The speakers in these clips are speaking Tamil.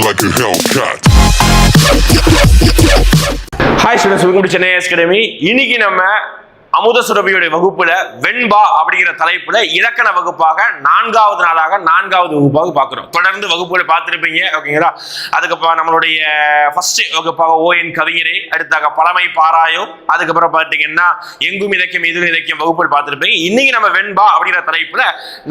like a Hellcat. Hi students welcome to Chennai academy இன்னைக்கு நம்ம அமுத சுரபியுடைய வகுப்புல வெண்பா அப்படிங்கிற தலைப்புல இலக்கண வகுப்பாக நான்காவது நாளாக நான்காவது வகுப்பாக பார்க்கிறோம். தொடர்ந்து வகுப்புகளை பார்த்துருப்பீங்க ஓகேங்களா? அதுக்கப்புறம் நம்மளுடைய ஃபர்ஸ்ட் வகுப்பாக ஓஎன் கவிஞரே அடுத்தாக பழமை பாராயோ அதுக்கப்புறம் பார்த்தீங்கன்னா எங்கும் இலக்கியம் எதிரும் இலக்கியம் வகுப்புகள் பார்த்துருப்பீங்க. இன்னைக்கு நம்ம வெண்பா அப்படிங்கிற தலைப்புல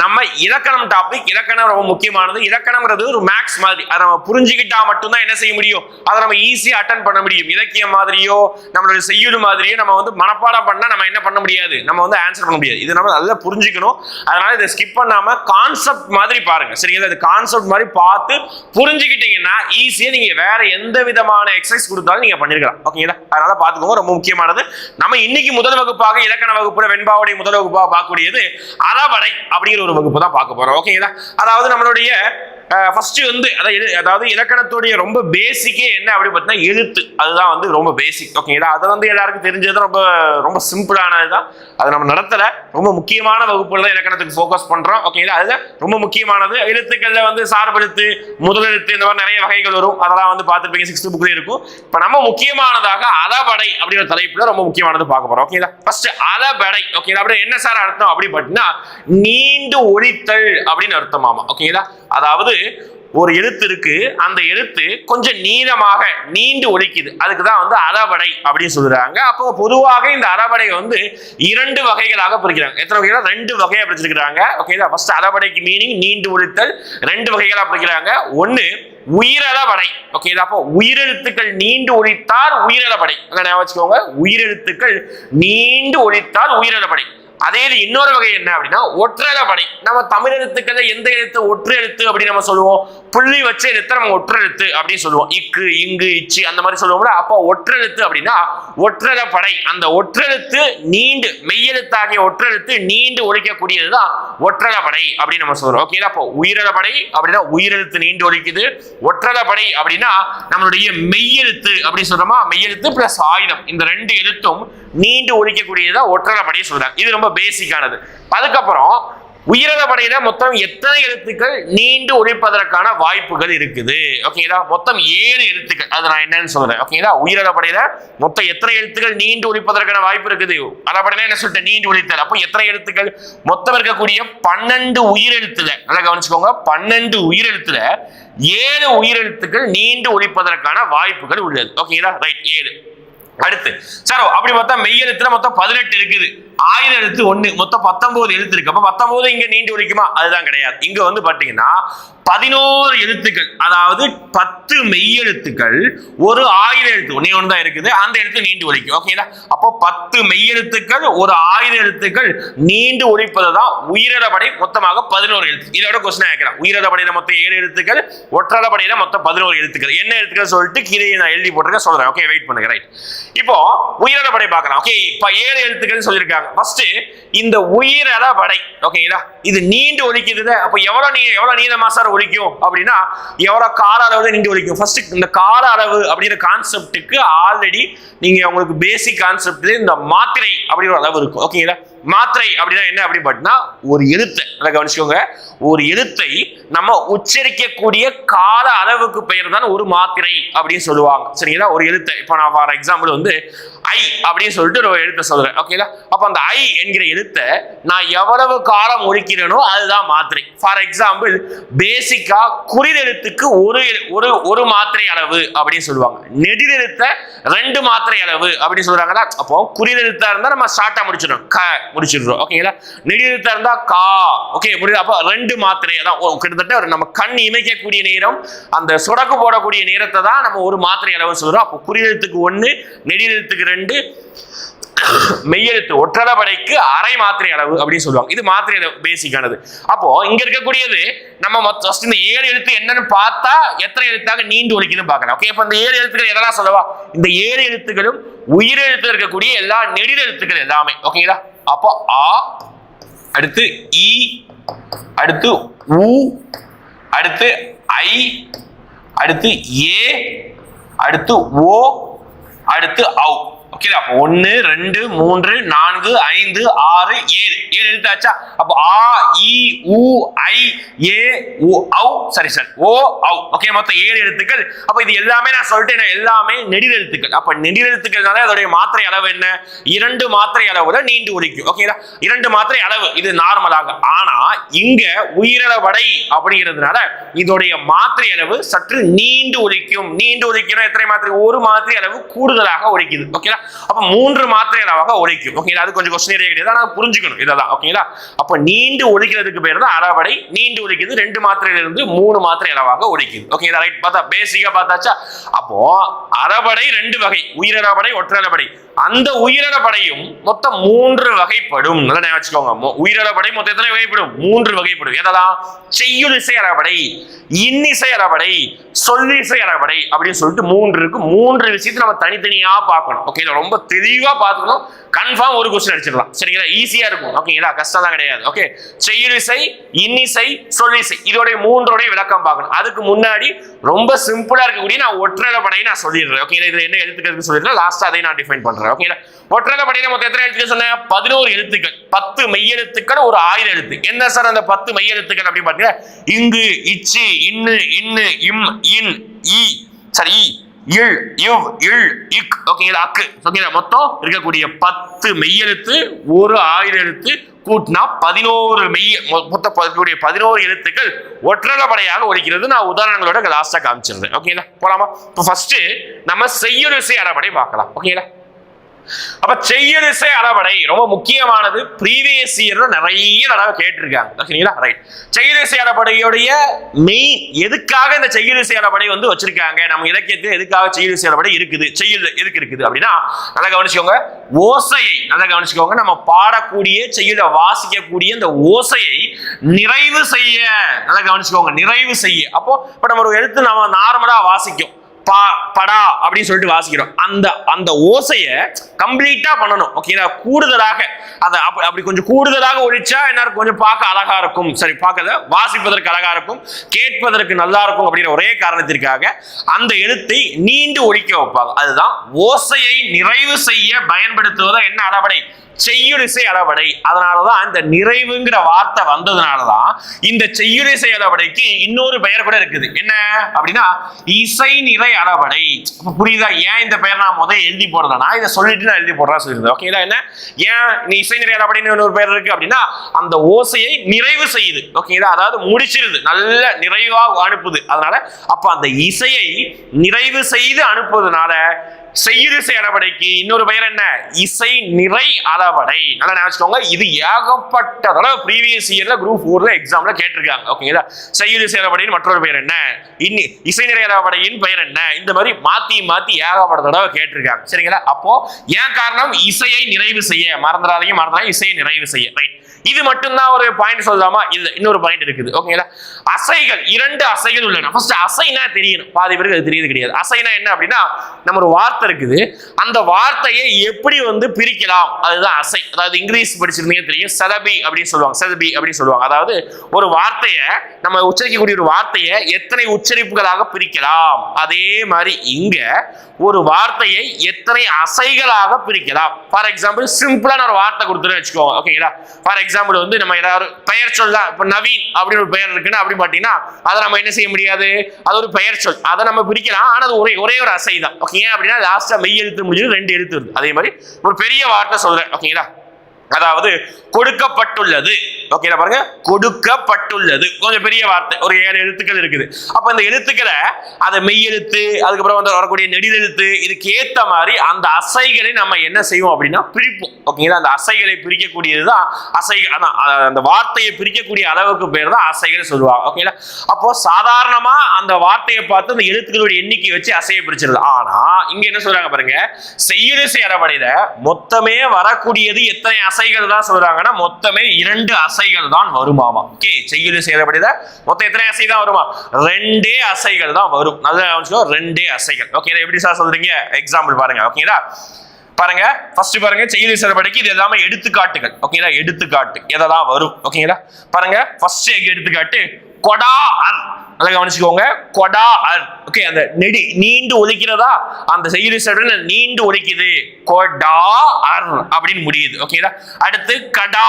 நம்ம இலக்கணம் டாபிக் இலக்கணம் ரொம்ப முக்கியமானது. இலக்கணம்ன்றது ஒரு மேக்ஸ் மாதிரி. அதை நம்ம புரிஞ்சுக்கிட்டா மட்டும்தான் என்ன செய்ய முடியும்? அதை நம்ம ஈஸியாக அட்டன் பண்ண முடியும். இலக்கியம் மாதிரியோ நம்மளுடைய செய்யுள் மாதிரியோ நம்ம வந்து மனப்பாடம் பண்ணால் நம்ம என்ன பண்ண முடியாது? நம்ம வந்து ஆன்சர் பண்ண முடியாது. இது நம்ம நல்லா புரிஞ்சுக்கணும். அதனால இதை ஸ்கிப் பண்ணாம கான்செப்ட் மாதிரி பாருங்க. சரிங்களா? இது கான்செப்ட் மாதிரி பார்த்து புரிஞ்சுக்கிட்டீங்கன்னா ஈஸியா நீங்க வேற எந்த விதமான எக்ஸசைஸ் கொடுத்தாலும் நீங்க பண்ணிருக்கலாம். ஓகேங்களா அதனால பாத்துக்கோங்க ரொம்ப முக்கியமானது. நம்ம இன்னைக்கு முதல் வகுப்பாக இலக்கண வகுப்புல வெண்பாவுடைய முதல் வகுப்பாக பார்க்கக்கூடியது அறவடை அப்படிங்கிற ஒரு வகுப்பு தான் பார்க்க போறோம். ஓகேங்களா அதாவது நம்மளுடைய ஃபர்ஸ்ட் வந்து அதாவது எழு- அதாவது இலக்கணத்துடைய ரொம்ப பேசிக்கே என்ன அப்படி பார்த்தீங்கன்னா எழுத்து. அதுதான் வந்து ரொம்ப பேசிக் ஓகேங்களா அது வந்து எல்லாருக்கும் தெரிஞ்சது ரொம்ப ரொம்ப சிம்பிளானது தான் அது நம்ம நடத்தல. ரொம்ப முக்கியமான வகுப்புகள் தான் இலக்கணத்துக்கு ஃபோக்கஸ் பண்றோம். ஓகேங்களா அதில் ரொம்ப முக்கியமானது. எழுத்துக்கள்ல வந்து சார்பெழுத்து முதலெழுத்து இந்த மாதிரி நிறைய வகைகள் வரும். அதெல்லாம் வந்து பார்த்துருப்பீங்க சிக்ஸ்த் புக்லேயே இருக்கும். இப்போ நம்ம முக்கியமானதாக அலபடை அப்படிங்கிற தலைப்புல ரொம்ப முக்கியமானது பார்க்க போறோம். ஓகேங்களா ஃபர்ஸ்ட் அலபடை. ஓகேங்களா அப்படி என்ன சார் அர்த்தம் அப்படி பார்த்தீங்கன்னா நீண்டு ஒழித்தல் அப்படின்னு அர்த்தமாமா. ஓகேங்களா அதாவது ஒரு எழுத்து இருக்கு அந்த எழுத்து கொஞ்சம் நீளமாக நீண்டு ஒழிக்குது அதுக்கு தான் வந்து அறவடை அப்படின்னு சொல்றாங்க. அப்போ பொதுவாக இந்த அறவடை வந்து இரண்டு வகைகளாக பிரிக்கிறாங்க. எத்தனை வகைகளா ரெண்டு வகையா பிரிச்சிருக்கிறாங்க. ஓகேங்களா ஃபர்ஸ்ட் அறவடைக்கு மீனிங் நீண்டு ஒழித்தல் ரெண்டு வகைகளா பிரிக்கிறாங்க. ஒன்னு உயிரளவடை ஓகே அப்போ உயிரெழுத்துக்கள் நீண்டு ஒழித்தால் உயிரளவடை வச்சுக்கோங்க. உயிரெழுத்துக்கள் நீண்டு ஒழித்தால் உயிரளவடை அதே இது இன்னொரு வகை என்ன அப்படின்னா ஒற்றெழுத்து நம்ம தமிழ் எழுத்துக்கள் எந்த எழுத்து ஒற்று எழுத்து அப்படின்னு நம்ம சொல்லுவோம். புள்ளி வச்ச எழுத்து நம்ம ஒற்றெழுத்து அப்படின்னு சொல்லுவோம். இக்கு இங்கு இச்சு அந்த மாதிரி சொல்லுவோம்ல அப்போ ஒற்றெழுத்து அப்படின்னா ஒற்றெழப்படை அந்த ஒற்றெழுத்து நீண்டு மெய்யெழுத்தாகிய ஒற்றெழுத்து நீண்டு ஒழிக்கக்கூடியது தான் ஒழிக்கக்கூடியதுதான் படை அப்படின்னு நம்ம சொல்றோம். ஓகேங்களா அப்போ படை அப்படின்னா உயிரெழுத்து நீண்டு ஒழிக்குது. ஒற்றெழப்படை அப்படின்னா நம்மளுடைய மெய்யெழுத்து அப்படின்னு சொல்றோமா? மெய்யெழுத்து பிளஸ் ஆயுதம். இந்த ரெண்டு எழுத்தும் நீண்டு ஒழிக்கக்கூடியதா ஒற்றரப்படை சொல்றாங்க. இது ரொம்ப பேசிக்கானது அதுக்கப்புறம் உயிரிழ படையில மொத்தம் எத்தனை எழுத்துக்கள் நீண்டு ஒழிப்பதற்கான வாய்ப்புகள் இருக்குது? ஓகேங்களா மொத்தம் ஏழு எழுத்துக்கள். அது நான் என்னன்னு சொல்றேன். ஓகேங்களா உயிரிழ படையில மொத்தம் எத்தனை எழுத்துக்கள் நீண்டு ஒழிப்பதற்கான வாய்ப்பு இருக்குது? அறப்படையில என்ன சொல்லிட்டு நீண்டு ஒழித்தல். அப்போ எத்தனை எழுத்துக்கள்? மொத்தம் இருக்கக்கூடிய பன்னெண்டு உயிரெழுத்துல நல்லா கவனிச்சுக்கோங்க. பன்னெண்டு உயிரெழுத்துல ஏழு உயிரெழுத்துக்கள் நீண்டு ஒழிப்பதற்கான வாய்ப்புகள் உள்ளது. ஓகேங்களா ரைட் ஏழு. அடுத்து. சார் அப்படி பார்த்தா மெய்யெழுத்துல மொத்தம் பதினெட்டு இருக்குது. ஆயிரம் எழுத்து ஒண்ணு மொத்தம் பத்தொன்பது எழுத்து இருக்கு அப்ப பத்தொன்பது இங்க நீண்டு ஒழிக்குமா? அதுதான் கிடையாது. இங்க வந்து பாத்தீங்கன்னா பதினோரு எழுத்துக்கள் அதாவது பத்து மெய்யெழுத்துக்கள் ஒரு ஆயிரம் எழுத்து ஒன்னே ஒன்று தான் இருக்குது அந்த எழுத்து நீண்டு ஒழிக்கும். ஓகேங்களா அப்போ பத்து மெய்யெழுத்துக்கள் ஒரு ஆயிரம் எழுத்துக்கள் நீண்டு ஒழிப்பது தான் உயிரடப்படை மொத்தமாக பதினோரு எழுத்து. இதோட கொஸ்டின் கேட்கிறேன். உயிரிழப்படையில மொத்தம் ஏழு எழுத்துக்கள் ஒற்றளப்படையில மொத்தம் பதினோரு எழுத்துக்கள். என்ன எழுத்துக்கள் சொல்லிட்டு கீழே நான் எழுதி போட்டிருக்கேன். சொல்றேன். ஓகே வெயிட் பண்ணுங்க. ரைட் இப்போ உயிரடப்படை பார்க்கலாம். ஓகே இப்போ ஏழு எழுத்துக்கள் சொல்லியிருக்காங்க. ஃபர்ஸ்ட் இந்த உயிரிழப்படை ஓகேங்களா இது நீண்டு ஒழிக்குது அப்போ எவ்வளவு நீ எவ்வளவு நீளமா சார் ஒழிக்கும் அப்படின்னா எவ்வளவு கால அளவு நீண்டு ஒழிக்கும் ஃபர்ஸ்ட் இந்த கால அளவு அப்படிங்கிற கான்செப்டுக்கு ஆல்ரெடி நீங்க உங்களுக்கு பேசிக் கான்செப்ட் இந்த மாத்திரை அப்படிங்கிற அளவு இருக்கும். ஓகேங்களா மாத்திரை அப்படின்னா என்ன அப்படின்னு பார்த்தீங்கன்னா ஒரு எழுத்தை. அதை கவனிச்சுக்கோங்க. ஒரு எழுத்தை நம்ம உச்சரிக்கக்கூடிய கால அளவுக்கு பெயர் தான் ஒரு மாத்திரை அப்படின்னு சொல்லுவாங்க. சரிங்களா? ஒரு எழுத்தை. இப்போ நான் ஃபார் எக்ஸாம்பிள் வந்து ஐ அப்படின்னு சொல்லிட்டு ஒரு எழுத்தை சொல்கிறேன் ஓகேங்களா அப்போ அந்த ஐ என்கிற எழுத்தை நான் எவ்வளவு காலம் ஒழிக்கிறேனோ அதுதான் மாத்திரை. ஃபார் எக்ஸாம்பிள் பேசிக்கா குறில் எழுத்துக்கு ஒரு எழு- ஒரு ஒரு மாத்திரை அளவு அப்படின்னு சொல்லுவாங்க. நெடில் எழுத்தை ரெண்டு மாத்திரை அளவு அப்படின்னு சொல்றாங்களா அப்போ குறில் இருந்தால் நம்ம ஸ்டார்ட்டாக முடிச்சிடணும். க முடிச்சிடுறோம் ஓகேங்களா நெடில் இருந்தா கா. ஓகே புரியுது? அப்போ ரெண்டு மாத்திரை அதான் ஓ, கிட்டத்தட்ட ஒரு நம்ம கண் இமைக்கக்கூடிய நேரம் அந்த சுடக்கு போடக்கூடிய நேரத்தை தான் நம்ம ஒரு மாத்திரை அளவு சொல்றோம். அப்போ குறியெழுத்துக்கு ஒன்று நெடியெழுத்துக்கு ரெண்டு மெய்யெழுத்து ஒற்றளபடைக்கு அரை மாத்திரை அளவு அப்படின்னு சொல்லுவாங்க. இது மாத்திரை பேசிக்கானது அப்போ இங்க இருக்கக்கூடியது நம்ம மொத்த first இந்த ஏழு எழுத்து என்னன்னு பார்த்தா எத்தனை எழுத்தாக நீண்டு ஒழிக்குதுன்னு பார்க்கலாம். ஓகே இப்போ இந்த ஏழு எழுத்துக்கள் எதெல்லாம் சொல்லவா? இந்த ஏழு எழுத்துக்களும் உயிரெழுத்து இருக்கக்கூடிய எல்லா நெடில் எழுத்துக்கள் எல்லாமே. ஓகேங்களா அப்போ ஆ அடுத்து இ அடுத்து உ அடுத்து ஐ அடுத்து ஏ அடுத்து ஓ அடுத்து அவு ஓகே அப்போ ஒன்னு ரெண்டு மூன்று நான்கு ஐந்து ஆறு ஏழு. ஏழு எழுத்தாச்சா அப்போ ஆ இ உ ஐ ஏ உ ஔ சரி சார் ஓ ஔ. ஓகே மொத்தம் ஏழு எழுத்துக்கள். அப்ப இது எல்லாமே நான் சொல்லிட்டேன் எல்லாமே நெடில் எழுத்துக்கள். அப்ப நெடில் எழுத்துக்கள்னால அதோடைய மாத்திரை அளவு என்ன? இரண்டு மாத்திரை அளவுல நீண்டு உழைக்கும் ஓகேங்களா இரண்டு மாத்திரை அளவு இது நார்மலாக ஆனா இங்க உயிரளவடை அப்படிங்கிறதுனால இதோடைய மாத்திரை அளவு சற்று நீண்டு உழைக்கும் நீண்டு ஒலிக்கணும் எத்தனை மாத்திரை? ஒரு மாத்திரை அளவு கூடுதலாக உழைக்குது ஓகேங்களா அப்ப மூன்று மாத்திரை அளவாக ஓகேங்களா அது கொஞ்சம் கொஸ்டின் கிடையாது ஆனா புரிஞ்சுக்கணும். இதெல்லாம் ஓகேங்களா அப்ப நீண்டு ஒழிக்கிறதுக்கு பேர் தான் அறவடை. நீண்டு ஒலிக்குது ரெண்டு மாத்திரையில இருந்து மூணு மாத்திரை அளவாக ஒலிக்குது ஓகேங்களா ரைட் பார்த்தா பேசிக்கா பார்த்தாச்சா? அப்போ அறவடை ரெண்டு வகை. உயிரறபடை ஒற்றளபடை அந்த உயிரிழப்படையும் மொத்தம் மூன்று வகைப்படும். நல்லா ஞாபகம் வச்சுக்கோங்க. மொ- படை மொத்தம் எத்தனை வகைப்படும்? மூன்று வகைப்படும். எதெல்லாம் செய்யுளிசை அறபடை இன்னிசை அறபடை சொல்லிசை அறபடை அப்படின்னு சொல்லிட்டு மூன்று இருக்கு. மூன்று விஷயத்தை நம்ம தனித்தனியா பார்க்கணும். ஓகே ரொம்ப தெளிவா பார்த்துக்கணும். கன்ஃபார்ம் ஒரு கொஸ்டின் அடிச்சிடலாம். சரிங்களா? ஈஸியா இருக்கும். ஓகேங்களா கஷ்டம் தான் கிடையாது. ஓகே செய்யுளிசை இன்னிசை சொல்லிசை. இதோடைய மூன்றோடைய விளக்கம் பார்க்கணும். அதுக்கு முன்னாடி ரொம்ப சிம்பிளா இருக்கக்கூடிய நான் ஒற்றளப்படை நான் சொல்லிடுறேன். ஓகேங்களா இதுல என்ன எழுத்துக்கள் சொல்லிடுறேன்? லாஸ்ட் அதை நான் டிஃபைன் பண்றேன். ஓகேங்களா ஒற்றளப்படையில மொத்தம் எத்தனை எழுத்துக்கள் சொன்னேன்? பதினோரு எழுத்துக்கள். பத்து மெய்யெழுத்துக்கள் ஒரு ஆயிரம் எழுத்து. என்ன சார் அந்த பத்து மெய்யெழுத்துக்கள் அப்படின்னு பாத்தீங்கன்னா இங்கு இச்சு இன்னு இன்னு இம் இன் இ. சரி இல் இவ் இல் இக். ஓகேங்களா அக்கு. ஓகேங்களா மொத்தம் இருக்கக்கூடிய பத்து மெய்யெழுத்து ஒரு ஆயிரம் எழுத்து கூட்டினா பதினோரு மெய் மொ- மொத்த பதினோரு எழுத்துக்கள் ஒற்றலப்படையாக ஒழிக்கிறது நான் உதாரணங்களோட லாஸ்ட்டாக காமிச்சிருந்தேன் ஓகேங்களா போலாமா? இப்போ ஃபர்ஸ்ட் நம்ம செய்யுளிசை அறபடை பார்க்கலாம். ஓகேங்களா அப்ப செய்யலிசை அளவடை. ரொம்ப முக்கியமானது ப்ரீவியஸ் இயர்ல நிறைய தடவை கேட்டிருக்காங்க. ஓகேங்களா ரைட் செய்யலிசை அளவடையுடைய மெயின் எதுக்காக இந்த செய்யலிசை அளவடை வந்து வச்சிருக்காங்க? நம்ம இலக்கியத்தில் எதுக்காக செய்யலிசை அளவடை இருக்குது? செய்யல் எதுக்கு இருக்குது அப்படின்னா நல்லா கவனிச்சுக்கோங்க. ஓசையை நல்லா கவனிச்சுக்கோங்க. நம்ம பாடக்கூடிய செய்யல வாசிக்கக்கூடிய இந்த ஓசையை நிறைவு செய்ய நல்லா கவனிச்சுக்கோங்க. நிறைவு செய்ய. அப்போ இப்ப நம்ம ஒரு எழுத்து நம்ம நார்மலா வாசிக்கும். பா படா அப்படின்னு சொல்லிட்டு வாசிக்கிறோம். அந்த அந்த ஓசையை கம்ப்ளீட்டா பண்ணணும். ஓகேங்களா கூடுதலாக அதை அப்படி அப்படி கொஞ்சம் கூடுதலாக ஒழிச்சா என்ன கொஞ்சம் பார்க்க அழகா இருக்கும். சரி பார்க்கல வாசிப்பதற்கு அழகா இருக்கும். கேட்பதற்கு நல்லா இருக்கும் அப்படிங்கிற ஒரே காரணத்திற்காக அந்த எழுத்தை நீண்டு ஒழிக்க வைப்பாங்க. அதுதான் ஓசையை நிறைவு செய்ய பயன்படுத்துவதா என்ன அடவடை? செய்யுளிசை அளவடை அதனாலதான் இந்த நிறைவுங்கிற வார்த்தை வந்ததுனாலதான் இந்த செய்யுளிசை அளவடைக்கு இன்னொரு பெயர் கூட இருக்குது. என்ன? அப்படின்னா இசை நிறை அளவடை புரியுதா? ஏன் இந்த பெயர் நான் முதல் எழுதி போடுறேன்னா இதை சொல்லிட்டு நான் எழுதி போடுறேன் சொல்லியிருந்தேன். ஓகேங்களா என்ன? ஏன் நீ இசை நிறை அளவடைன்னு இன்னொரு பெயர் இருக்கு அப்படின்னா அந்த ஓசையை நிறைவு செய்யுது. ஓகேங்களா அதாவது முடிச்சிருது. நல்ல நிறைவா அனுப்புது. அதனால அப்ப அந்த இசையை நிறைவு செய்து அனுப்புவதனால செய்யுளிசை அளவடைக்கு இன்னொரு பெயர் என்ன? இசை நிறை அளவடை. நல்லா நினைச்சுக்கோங்க இது ஏகப்பட்ட தடவை ப்ரீவியஸ் இயர்ல குரூப் ஃபோர்ல எக்ஸாம்ல கேட்டிருக்காங்க. ஓகேங்களா செய்யுளிசை அளவடையின் மற்றொரு பெயர் என்ன? இன்னி இசை நிறை அளவடையின் பெயர் என்ன? இந்த மாதிரி மாத்தி மாத்தி ஏகப்பட்ட தடவை கேட்டிருக்காங்க. சரிங்களா? அப்போ ஏன் காரணம்? இசையை நிறைவு செய்ய. மறந்துடாதீங்க. மறந்துடாதீங்க. இசையை நிறைவு செய்ய. ரைட் இது மட்டும்தான் ஒரு பாயிண்ட் சொல்லலாமா? இல்ல இன்னொரு பாயிண்ட் இருக்குது. ஓகேங்களா அசைகள் இரண்டு அசைகள் உள்ளன. ஃபர்ஸ்ட் அசைனா தெரியணும். பாதி பேருக்கு அது தெரியுது கிடையாது. அசைனா என்ன அப்படின்னா நம்ம ஒரு வார்த்தை இருக்குது. அந்த வார்த்தையை எப்படி வந்து பிரிக்கலாம்? அதுதான் அசை. அதாவது இங்கிலீஷ் படிச்சிருந்தீங்க தெரியும். செலபி அப்படின்னு சொல்லுவாங்க. செலபி அப்படின்னு சொல்லுவாங்க. அதாவது ஒரு வார்த்தையை நம்ம உச்சரிக்கக்கூடிய ஒரு வார்த்தையை எத்தனை உச்சரிப்புகளாக பிரிக்கலாம்? அதே மாதிரி இங்க ஒரு வார்த்தையை எத்தனை அசைகளாக பிரிக்கலாம்? ஃபார் எக்ஸாம்பிள் சிம்பிளான ஒரு வார்த்தை கொடுத்துருன்னு வச்சுக்கோங்க. ஓகேங்களா ஃபார் எக்ஸாம்பிள் வந்து நம்ம ஏதாவது பெயர் சொல் தான். இப்போ நவீன் அப்படின்னு ஒரு பெயர் இருக்குன்னு அப்படி பார்த்தீங்கன்னா அதை நம்ம என்ன செய்ய முடியாது? அது ஒரு பெயர் சொல். அதை நம்ம பிரிக்கலாம். ஆனால் அது ஒரே ஒரே ஒரு அசை தான். ஓகே ஏன் அப்படின்னா லாஸ்ட்டாக மெய் எழுத்து முடிஞ்சது ரெண்டு எழுத்து வருது. அதே மாதிரி ஒரு பெரிய வார்த்தை சொல்றேன். ஓகேங்களா அதாவது கொடுக்கப்பட்டுள்ளது. ஓகே பாருங்க. கொடுக்கப்பட்டுள்ளது. கொஞ்சம் பெரிய வார்த்தை. ஒரு ஏழு எழுத்துக்கள் இருக்குது. அப்ப இந்த எழுத்துக்களை அதை மெய்யெழுத்து அதுக்கப்புறம் வந்து வரக்கூடிய நெடில் இதுக்கு ஏத்த மாதிரி அந்த அசைகளை நம்ம என்ன செய்வோம் அப்படின்னா பிரிப்போம். ஓகேங்களா அந்த அசைகளை பிரிக்கக்கூடியது தான் அசை அந்த வார்த்தையை பிரிக்கக்கூடிய அளவுக்கு பேர் தான் அசைகள் சொல்லுவாங்க. ஓகேங்களா அப்போ சாதாரணமா அந்த வார்த்தையை பார்த்து அந்த எழுத்துக்களுடைய எண்ணிக்கை வச்சு அசையை பிரிச்சிருது ஆனா இங்க என்ன சொல்றாங்க பாருங்க. செய்யுளிசை அறவடையில மொத்தமே வரக்கூடியது எத்தனை அசை அசைகள் தான் சொல்றாங்கன்னா மொத்தமே இரண்டு அசைகள் தான் வருமாமா. ஓகே செய்யுளிசை தான் மொத்தம் எத்தனை அசை தான் வருமா? ரெண்டே அசைகள் தான் வரும். நல்லா ரெண்டே அசைகள். ஓகே எப்படி சார் சொல்றீங்க? எக்ஸாம்பிள் பாருங்க ஓகேங்களா பாருங்க ஃபர்ஸ்ட் பாருங்க செயலி சிறப்படைக்கு இது எல்லாமே எடுத்துக்காட்டுகள். ஓகேங்களா எடுத்துக்காட்டு. எதெல்லாம் வரும்? ஓகேங்களா பாருங்க ஃபர்ஸ்ட் எடுத்துக்காட்டு? கொடா அர். நல்லா கவனிச்சுக்கோங்க. கொடா அர் ஓகே அந்த நெடி நீண்டு ஒலிக்கிறதா? அந்த செய்யுள் சொல்ற நீண்டு ஒலிக்குது. கொடா அர் அப்படின்னு முடியுது. ஓகேதா அடுத்து கடா.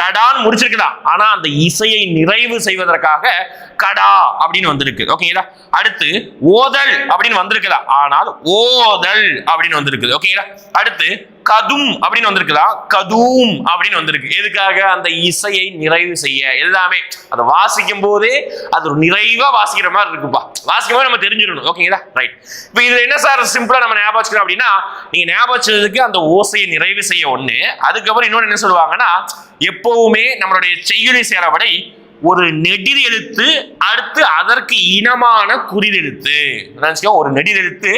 கடான்னு முடிச்சிருக்குதா? ஆனா அந்த இசையை நிறைவு செய்வதற்காக கடா அப்படின்னு வந்திருக்கு. ஓகேங்களா அடுத்து ஓதல் அப்படின்னு வந்திருக்குதா? ஆனால் ஓதல் அப்படின்னு வந்திருக்குது. ஓகேங்களா அடுத்து கதும் அப்படின்னு வந்திருக்குதா? கதூம் அப்படின்னு வந்திருக்கு. எதுக்காக? அந்த இசையை நிறைவு செய்ய. எல்லாமே. அதை வாசிக்கும் போதே அது ஒரு நிறைவு வாசிக்கிற மாதிரி இருக்குப்பா. வாசிக்கும் போது நம்ம தெரிஞ்சிடணும். ஓகேங்களா ரைட் இப்போ இதுல என்ன சார் சிம்பிளா நம்ம ஞாபகம் வச்சுக்கிறோம் அப்படின்னா நீங்க ஞாபகம் வச்சதுக்கு அந்த ஓசையை நிறைவு செய்ய ஒண்ணு. அதுக்கப்புறம் இன்னொன்று என்ன சொல்லுவாங்கன்னா எப்பவுமே நம்மளுடைய செய்யுளை சேரப்படை ஒரு நெடில் எழுத்து அடுத்து அதற்கு இனமான குறிலெழுத்து ஒரு நெடில் எழுத்து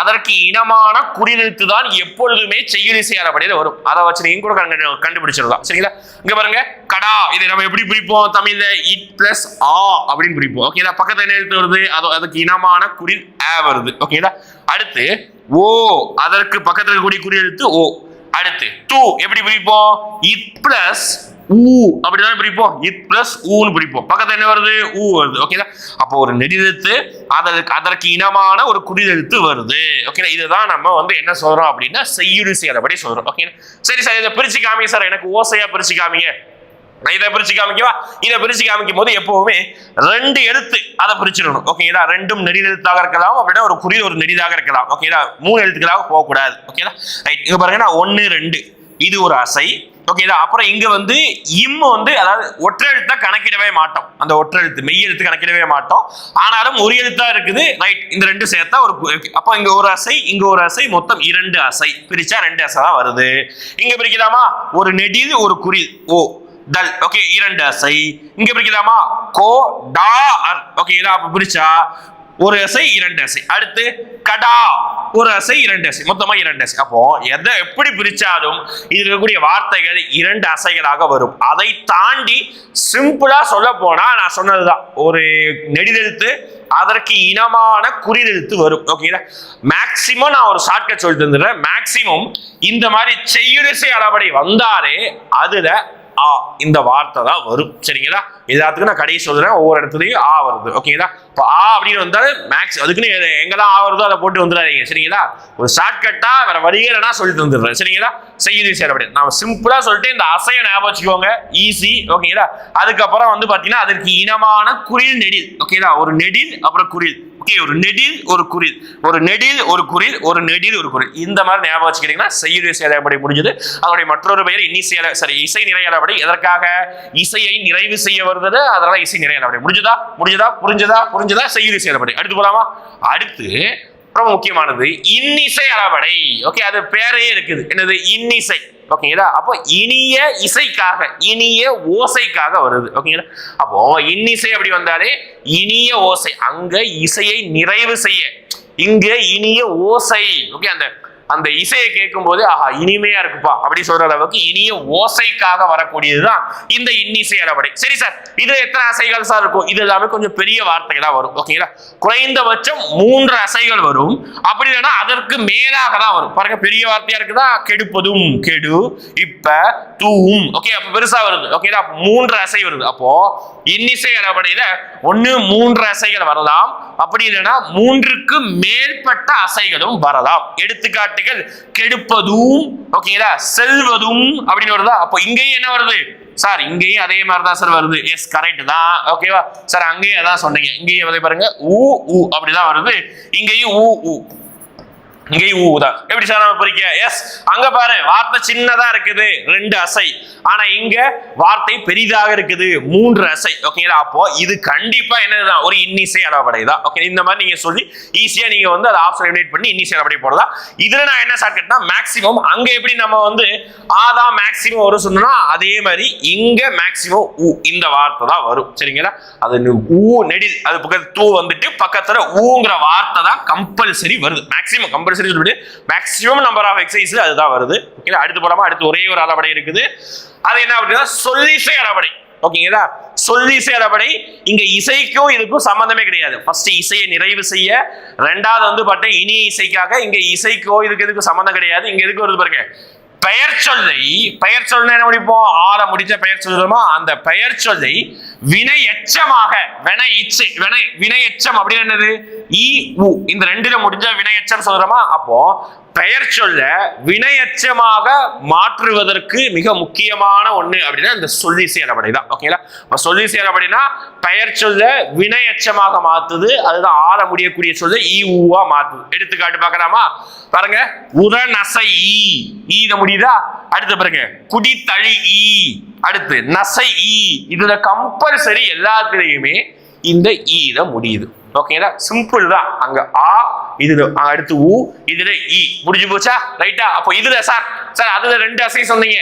அதற்கு இனமான குறிலெழுத்து தான் எப்பொழுதுமே செய்யுளி சேரப்படையில வரும். அதை வச்சு நீங்க கூட கண்டு கண்டுபிடிச்சிடலாம். சரிங்களா? இங்க பாருங்க கடா இதை நம்ம எப்படி பிரிப்போம்? தமிழ்ல இட் பிளஸ் ஆ அப்படின்னு பிரிப்போம். ஓகேங்களா பக்கத்துல என்ன எழுத்து வருது? அது அதுக்கு இனமான குறில் ஆ வருது. ஓகேங்களா அடுத்து ஓ அதற்கு பக்கத்தில் இருக்கக்கூடிய குறி எழுத்து ஓ அடுத்து டூ எப்படி பிரிப்போம்? இட் பிளஸ் ஊ. அப்படிதான் பிரிப்போம்? இட் பிளஸ் ஊன்னு பிரிப்போம். பக்கத்துல என்ன வருது? ஊ வருது. ஓகேதா அப்போ ஒரு நெடிதெழுத்து அதற்கு அதற்கு இனமான ஒரு குடிதெழுத்து வருது. ஓகேங்களா இதுதான் நம்ம வந்து என்ன சொல்றோம் அப்படின்னா செய்யுடு செய்யறபடி சொல்றோம். ஓகே சரி சார். இதை பிரிச்சு காமிங்க சார் எனக்கு ஓசையா பிரிச்சு காமிங்க. நான் இதை பிரிச்சு காமிக்கவா? இதை பிரிச்சு காமிக்கும் போது எப்பவுமே ரெண்டு எழுத்து அதை பிரிச்சிடணும். ஓகேங்களா ரெண்டும் நெடி எழுத்தாக இருக்கலாம். அப்படின்னா ஒரு குறி ஒரு நெடிதாக இருக்கலாம். ஓகேங்களா மூணு எழுத்துக்களாக போகக்கூடாது. ஓகேங்களா ரைட் இங்க பாருங்க ஒன்னு ஒன்று ரெண்டு இது ஒரு அசை. ஓகேதா அப்புறம் இங்க வந்து இம் வந்து அதாவது ஒற்றை கணக்கிடவே மாட்டோம். அந்த ஒற்றை எழுத்து மெய் எழுத்து கணக்கிடவே மாட்டோம். ஆனாலும் ஒரு எழுத்தா இருக்குது. ரைட் இந்த ரெண்டு சேர்த்தா ஒரு அப்போ இங்க ஒரு அசை இங்க ஒரு அசை மொத்தம் இரண்டு அசை. பிரிச்சா ரெண்டு அசை தான் வருது. இங்க பிரிக்கலாமா ஒரு நெடிது ஒரு குறி ஓ டல். ஓகே இரண்டு அசை. இங்க பிரிக்கலாமா கோ டா ஓகே இதா பிரிச்சா? ஒரு அசை இரண்டு அசை அடுத்து கடா. ஒரு அசை இரண்டு அசை மொத்தமா இரண்டு அசை அப்போ எதை எப்படி பிரிச்சாலும் இதுல இருக்கக்கூடிய வார்த்தைகள் இரண்டு அசைகளாக வரும். அதை தாண்டி சிம்பிளா சொல்ல போனா நான் சொன்னதுதான். ஒரு நெடிதெழுத்து அதற்கு இனமான குறிதெழுத்து வரும். ஓகேங்களா மேக்சிமம் நான் ஒரு ஷார்ட்கட் சொல்லிட்டு இருந்துடுறேன் மேக்சிமம் இந்த மாதிரி செய்யுரிசை அளபடி வந்தாலே அதுல ஆ இந்த வார்த்தை தான் வரும். சரிங்களா? எல்லாத்துக்கும் நான் கடைசி சொல்றேன். ஒவ்வொரு இடத்துலையும் ஆ வருது. ஓகேங்களா? இப்போ ஆ அப்படின்னு வந்தாலும் மேக்ஸ் அதுக்குன்னு எங்கெல்லாம் ஆ வருதோ அதை போட்டு வந்துடாதீங்க சரிங்களா? ஒரு ஷார்ட்கட்டா வேற வழிகளா சொல்லிட்டு வந்துடுறேன். சரிங்களா? செய்யுது சேர அப்படி நான் சிம்பிளா சொல்லிட்டு இந்த அசையை ஞாபகம் வச்சுக்கோங்க. ஈஸி ஓகேங்களா? அதுக்கப்புறம் வந்து பாத்தீங்கன்னா அதற்கு இனமான குறில் நெடில் ஓகேங்களா? ஒரு நெடில் அப்புறம் குறில் ஓகே ஒரு நெடில் ஒரு குறில் ஒரு நெடில் ஒரு குறில் ஒரு நெடில் ஒரு குறில் இந்த மாதிரி ஞாபகம் வச்சுக்கிட்டீங்கன்னா செய்யுறீர் சேலை அப்படி முடிஞ்சது? அதனுடைய மற்றொரு பெயர் இனி செயல சரி இசை நிறையலப்படி எதற்காக? இசையை நிறைவு செய்ய வருது அதனால இசை நிறையலப்படி முடிஞ்சதா? முடிஞ்சதா? புரிஞ்சதா? புரிஞ்சதா? செய்யுது செயலப்படி அடுத்து போலாமா? அடுத்து ரொம்ப முக்கியமானது இன்னிசை அளபடை ஓகே அது பேரே இருக்குது. என்னது? இன்னிசை. ஓகேங்களா? அப்போ இனிய இசைக்காக இனிய ஓசைக்காக வருது. ஓகேங்களா? அப்போ இன்னிசை அப்படி வந்தாலே இனிய ஓசை. அங்க இசையை நிறைவு செய்ய. இங்க இனிய ஓசை. ஓகே அந்த அந்த இசையை கேட்கும்போது ஆஹா இனிமையா இருக்குப்பா அப்படி சொல்ற அளவுக்கு இனிய ஓசைக்காக வரக்கூடியதுதான் இந்த இன்னிசை அறவடை சரி சார் இது எத்தனை அசைகள் சார் இருக்கும்? இது எல்லாமே கொஞ்சம் பெரிய வார்த்தைகளா வரும் ஓகேங்களா? குறைந்தபட்சம் மூன்று அசைகள் வரும். அப்படி இல்லைன்னா அதற்கு மேலாக தான் வரும். பாருங்க பெரிய வார்த்தையா இருக்குதா? கெடுப்பதும் கெடு இப்ப தூவும். ஓகே அப்ப பெருசா வருது ஓகேங்களா? மூன்று அசை வருது. அப்போ இன்னிசை அளபடையில ஒண்ணு மூன்று அசைகள் வரலாம். அப்படி இல்லைன்னா மூன்றுக்கு மேற்பட்ட அசைகளும் வரலாம். எடுத்துக்காட்டு வார்த்தைகள் கெடுப்பதும் ஓகேங்களா செல்வதும் அப்படின்னு வருதா? அப்போ இங்கேயும் என்ன வருது? சார் இங்கேயும் அதே மாதிரி தான் சார் வருது. எஸ் கரெக்ட் தான். ஓகேவா சார் அங்கேயும் அதான் சொன்னீங்க. இங்கேயும் அதே பாருங்க. ஊ ஊ அப்படிதான் வருது. இங்கேயும் ஊ ஊ. இங்கேயும் ஊதா எப்படி சார் நம்ம பிரிக்க? எஸ் அங்க பாரு வார்த்தை சின்னதா இருக்குது. ரெண்டு அசை. ஆனா இங்க வார்த்தை பெரிதாக இருக்குது. மூன்று அசை. ஓகேங்களா அப்போ இது கண்டிப்பா என்னதுதான்? ஒரு இன்னிசை அளவடைதான் ஓகே இந்த மாதிரி நீங்க சொல்லி ஈஸியா நீங்க வந்து அதை ஆப்ஷன் எலிமினேட் பண்ணி இன்னிசை அளவடை போடலாம். இதுல நான் என்ன ஷார்ட்கட்னா மேக்ஸிமம் அங்க எப்படி நம்ம வந்து ஆதா மேக்சிமம் வரும் சொன்னோம்னா அதே மாதிரி இங்க மேக்ஸிமம் ஊ இந்த வார்த்தை தான் வரும். சரிங்களா? அது ஊ நெடில் அது பக்கத்து தூ வந்துட்டு பக்கத்துல ஊங்கிற வார்த்தை தான் கம்பல்சரி வருது. மேக்ஸிமம் கம்பல்சரி சொல்லிட்டு மேக்ஸிமம் நம்பர் ஆஃப் எக்ஸசைஸ் அதுதான் வருது. ஓகேங்களா அடுத்து போலாமா? அடுத்து ஒரே ஒரு அளபடை இருக்குது. அது என்ன அப்படின்னா சொல்லிசை அளபடை ஓகேங்களா சொல்லிசை அளபடை இங்க இசைக்கும் இதுக்கும் சம்பந்தமே கிடையாது. ஃபர்ஸ்ட் இசையை நிறைவு செய்ய ரெண்டாவது வந்து பார்த்தா இனிய இசைக்காக இங்க இசைக்கோ இதுக்கு எதுக்கும் சம்மந்தம் கிடையாது. இங்க எதுக்கு வருது பாருங்க? பெயர் சொல்லை பெயர் சொல்ல என்ன முடிப்போம் ஆற முடிச்ச பெயர் சொல்லுமா அந்த பெயர் சொல்லை வினை எச்சமாக வினை இச்சை வினை வினை எச்சம் அப்படின்னு என்னது? இ உ. இந்த ரெண்டுல முடிஞ்ச வினை எச்சம் சொல்றோமா அப்போ பெயர் சொல்ல வினையச்சமாக மாற்றுவதற்கு மிக முக்கியமான ஒண்ணு அப்படின்னா இந்த சொல்லி செயலபடை தான். ஓகேங்களா இப்போ சொல்லி சேரப்படின்னா பெயர் சொல்ல வினையச்சமாக மாத்துது அதுதான் ஆள முடியக்கூடிய சொல்ல ஈ ஊவா மாத்துது. எடுத்துக்காட்டு பார்க்கலாமா? பாருங்க. உரநசை ஈ. ஈத முடியுதா? அடுத்து பாருங்க. குடித்தழி ஈ. அடுத்து நசை ஈ. இதுல கம்பல்சரி எல்லாத்துலேயுமே இந்த ஈத முடியுது. ஓகேங்களா சிம்பிள் தான் அங்க ஆ இதுல அடுத்து ஊ இதுல இ முடிஞ்சு போச்சா? ரைட்டா அப்போ இதுல சார் சார் அதுல ரெண்டு அசை சொன்னீங்க.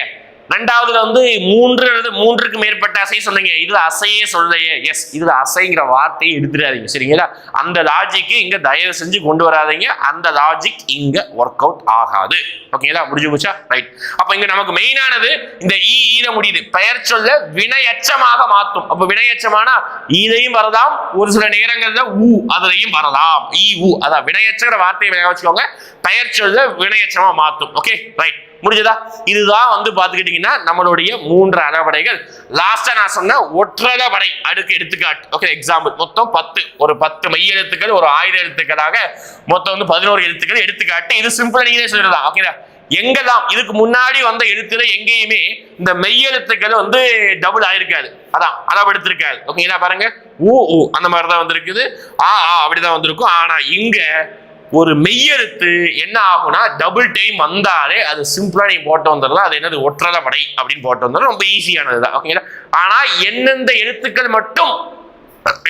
ரெண்டாவதுல வந்து மூன்று அல்லது மூன்றுக்கு மேற்பட்ட அசை சொன்னீங்க. இதுல அசையே சொல்லலையே. எஸ் இதுல அசைங்கிற வார்த்தையை எடுத்துடாதீங்க. சரிங்களா? அந்த லாஜிக்கு இங்க தயவு செஞ்சு கொண்டு வராதீங்க. அந்த லாஜிக் இங்க ஒர்க் அவுட் ஆகாது. ஓகேங்களா முடிஞ்சு போச்சா? ரைட் அப்ப இங்க நமக்கு மெயினானது இந்த e, e ஈ ஈத முடியுது. பெயர் சொல்ல வினையச்சமாக மாத்தும் அப்ப வினையச்சமானா ஈதையும் வரலாம் ஒரு சில நேரங்கள்ல ஊ அதுலயும் வரலாம் ஈ e, ஊ அதான் வினையச்சங்கிற வார்த்தையை வச்சுக்கோங்க. பெயர் சொல்ல வினையச்சமா மாத்தும் ஓகே ரைட் முடிஞ்சதா? இதுதான் வந்து பாத்துக்கிட்டீங்கன்னா நம்மளுடைய மூன்று அளவடைகள் லாஸ்டா நான் சொன்ன ஒற்றளவடை அடுக்கு எடுத்துக்காட்டு. ஓகே எக்ஸாம்பிள் மொத்தம் பத்து. ஒரு பத்து மைய எழுத்துக்கள் ஒரு ஆயிரம் எழுத்துக்களாக மொத்தம் வந்து பதினோரு எழுத்துக்கள் எடுத்துக்காட்டு. இது சிம்பிளா நீங்களே சொல்லிடலாம். ஓகேடா எங்கெல்லாம் இதுக்கு முன்னாடி வந்த எழுத்துல எங்கேயுமே இந்த மெய்யெழுத்துக்கள் வந்து டபுள் ஆயிருக்காது. அதான் அளவு எடுத்திருக்காது ஓகேங்களா பாருங்க. ஊ ஊ அந்த மாதிரி தான் வந்திருக்குது. ஆ ஆ அப்படிதான் வந்திருக்கும். ஆனா இங்க ஒரு மெய்யெழுத்து என்ன ஆகும்னா டபுள் டைம் வந்தாலே அது சிம்பிளாக நீங்கள் போட்டு வந்துடலாம். அது என்னது? ஒற்றலை படை அப்படின்னு போட்டு வந்துடும் ரொம்ப ஈஸியானது தான். ஓகேங்களா ஆனால் எந்தெந்த எழுத்துக்கள் மட்டும்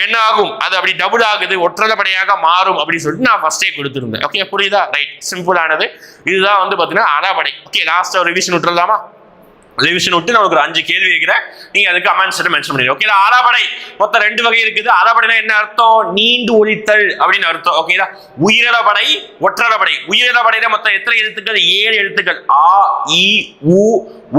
என்ன ஆகும்? அது அப்படி டபுள் ஆகுது ஒற்றலை படையாக மாறும் அப்படின்னு சொல்லிட்டு நான் ஃபர்ஸ்டே கொடுத்துருந்தேன். ஓகே புரியுதா? ரைட் சிம்பிளானது இதுதான் வந்து பார்த்தீங்கன்னா அறப்படை. ஓகே லாஸ்ட்டாக ஒரு ரிவிஷன் விட்டுறலாமா? ரிவிஷன் விட்டு நான் உங்களுக்கு ஒரு அஞ்சு கேள்வி வைக்கிறேன். நீங்க அதுக்கு கமெண்ட்ஸ் மென்ஷன் பண்ணி ஓகே அறபடை மொத்தம் ரெண்டு வகை இருக்குது. அறபடைனா என்ன அர்த்தம்? நீண்டு ஒழித்தல் அப்படின்னு அர்த்தம். ஓகேதா உயிரிழபடை ஒற்றளபடை உயிரிழபடையில மொத்தம் எத்தனை எழுத்துக்கள்? ஏழு எழுத்துக்கள். ஆ இ உ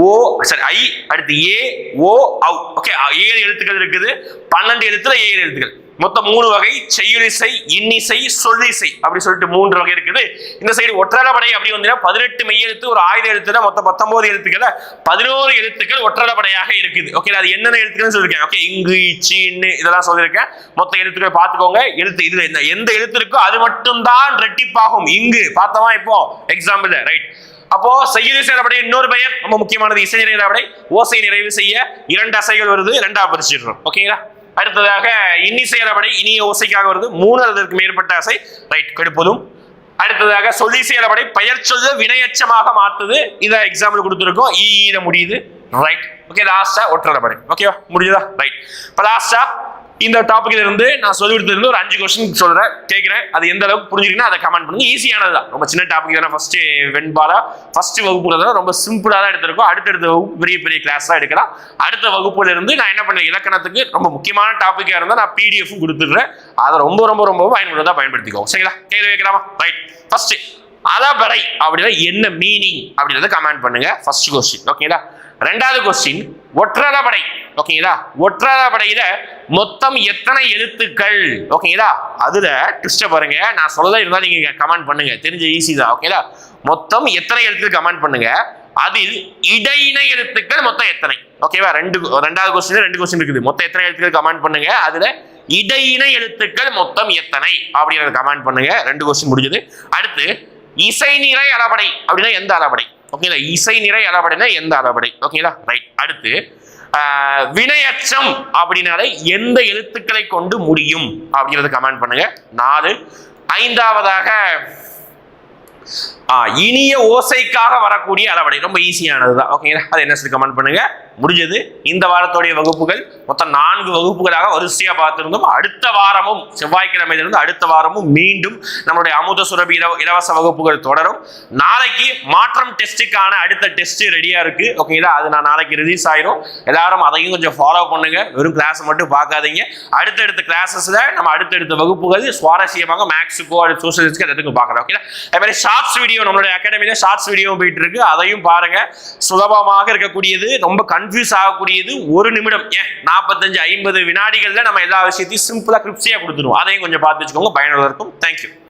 ஓ சரி ஐ அடுத்து ஏ ஓ ஔ. ஓகே ஏழு எழுத்துக்கள் இருக்குது. பன்னெண்டு எழுத்துல ஏழு எழுத்துக்கள். மொத்தம் மூணு வகை. செய்யுளிசை இன்னிசை சொல்லிசை. அப்படி சொல்லிட்டு மூன்று வகை இருக்குது. இந்த சைடு ஒற்றளபடை அப்படி வந்தீங்கன்னா பதினெட்டு மெய்யெழுத்து ஒரு ஆயுத எழுத்துல மொத்தம் பத்தொன்பது எழுத்துக்கள பதினோரு எழுத்துக்கள் ஒற்றளபடையாக இருக்குது. ஓகே அது என்னென்ன எழுத்துக்கள்னு சொல்லியிருக்கேன். ஓகே இங்கு இச்சு இதெல்லாம் சொல்லியிருக்கேன். மொத்த எழுத்துக்கள் பார்த்துக்கோங்க. எழுத்து இதுல என்ன எந்த எழுத்து இருக்கோ அது மட்டும்தான் ரெட்டிப்பாகும். இங்கு பார்த்தோமா இப்போ? எக்ஸாம்பிள் ரைட் அப்போ செய்யுள் சேரப்படைய இன்னொரு பெயர். ரொம்ப முக்கியமானது இசை நிறைவு ஓசை நிறைவு செய்ய இரண்டு அசைகள் வருது. ரெண்டா பிரிச்சிடுறோம் ஓகேங்களா அடுத்ததாக இன்னிசையரபடை இனிய ஓசைக்காக வருது. மூணு அதற்கு மேற்பட்ட அசை. ரைட் கெடுப்பதும். அடுத்ததாக சொல்லி செயலபடை பெயர் சொல்ல வினையச்சமாக மாத்துது இதை எக்ஸாம்பிள் கொடுத்துருக்கோம். ஈ e ஈர முடியுது. ரைட் ஓகே லாஸ்டா ஒற்றலபடை ஓகேவா முடியுதா ரைட் இப்போ லாஸ்டா இந்த டாபிக்ல இருந்து நான் சொல்லி கொடுத்தது ஒரு அஞ்சு கொஸ்டின் சொல்றேன். கேட்கிறேன். அது எந்த அளவுக்கு புரிஞ்சுக்கிட்டா அதை கமெண்ட் பண்ணுங்க. ஈஸியானது தான் ரொம்ப சின்ன டாபிக் தானே. ஃபர்ஸ்ட் வெண்பாலா ஃபர்ஸ்ட் வகுப்புல தான் ரொம்ப சிம்பிளா தான் எடுத்திருக்கோம். அடுத்தடுத்த வகுப்பு பெரிய பெரிய கிளாஸ் தான் எடுக்கலாம். அடுத்த வகுப்புல இருந்து நான் என்ன பண்ணேன்? இலக்கணத்துக்கு ரொம்ப முக்கியமான டாபிக்கா இருந்தால் நான் பிடிஎஃப் கொடுத்துடுறேன். அதை ரொம்ப ரொம்ப ரொம்ப பயன்படுத்தா பயன்படுத்திக்கோ சரிங்களா? கேள்வி வைக்கலாமா ரைட் ஃபர்ஸ்ட் அலபறை அப்படின்னா என்ன மீனிங் அப்படின்றத கமெண்ட் பண்ணுங்க. ஃபர்ஸ்ட் கொஸ்டின் ஓகேங்களா ரெண்டாவது கொஸ்டின் ஒற்றளபடை ஓகேங்களா ஒற்றளபடையில மொத்தம் எத்தனை எழுத்துக்கள்? ஓகேங்களா அதுல ட்விஸ்ட பாருங்க. நான் சொல்லதான் இருந்தா நீங்க கமெண்ட் பண்ணுங்க. தெரிஞ்ச ஈஸி தான். ஓகேங்களா மொத்தம் எத்தனை எழுத்துக்கள் கமெண்ட் பண்ணுங்க? அதில் இடையின எழுத்துக்கள் மொத்தம் எத்தனை? ஓகேவா ரெண்டு ரெண்டாவது கொஸ்டின் ரெண்டு கொஸ்டின் இருக்குது. மொத்தம் எத்தனை எழுத்துக்கள் கமெண்ட் பண்ணுங்க? அதுல இடையின எழுத்துக்கள் மொத்தம் எத்தனை? அப்படிங்கறத கமெண்ட் பண்ணுங்க. ரெண்டு கொஸ்டின் முடிஞ்சது. அடுத்து இசைநிலை அளபடை அப்படின்னா எந்த அளபடை ஓகேங்களா இசை நிறை அளபடைனா எந்த அளபடை ஓகேங்களா ரைட் அடுத்து வினையச்சம் அப்படின்னாலே எந்த எழுத்துக்களை கொண்டு முடியும் அப்படிங்கறத கமெண்ட் பண்ணுங்க. நாலு ஐந்தாவதாக இனிய ஓசைக்காக வரக்கூடிய அளவடை. ரொம்ப ஈஸியானது தான் ஓகேங்களா அது என்ன சொல்லி கமெண்ட் பண்ணுங்க? முடிஞ்சது. இந்த வாரத்துடைய வகுப்புகள் மொத்தம் நான்கு வகுப்புகளாக வரிசையாக பார்த்திருந்தோம். அடுத்த வாரமும் செவ்வாய்க்கிழமையிலிருந்து அடுத்த வாரமும் மீண்டும் நம்மளுடைய அமுத சுரபி இலவ இலவச வகுப்புகள் தொடரும். நாளைக்கு மாற்றம் டெஸ்ட்டுக்கான அடுத்த டெஸ்ட் ரெடியாக இருக்கு. ஓகேங்களா அது நான் நாளைக்கு ரிலீஸ் ஆயிரும். எல்லாரும் அதையும் கொஞ்சம் ஃபாலோ பண்ணுங்க. வெறும் கிளாஸ் மட்டும் பார்க்காதீங்க. அடுத்தடுத்த கிளாஸஸ்ல நம்ம அடுத்தடுத்த வகுப்புகள் சுவாரஸ்யமாக மேக்ஸுக்கோ அல்லது சோசியலிஸ்க்கு எல்லாத்துக்கும் பார்க்கலாம். ஓகேங்களா அதே மாதிரி ஷார்ட்ஸ் வீடியோ நம்மளுடைய அகாடமியில ஷார்ட்ஸ் வீடியோ போயிட்டு இருக்கு. அதையும் பாருங்க. சுலபமாக இருக்கக்கூடியது. ரொம்ப கன்ஃபியூஸ் ஆகக்கூடியது ஒரு நிமிடம். ஏன் நாற்பத்தஞ்சு ஐம்பது வினாடிகளில் நம்ம எல்லா விஷயத்தையும் சிம்பிளாக கிரிப்ஸியாக கொடுத்துருவோம் அதையும் கொஞ்சம் பார்த்து வச்சுக்கோங்க. பயனுள்ள இருக்கும். தேங்க்யூ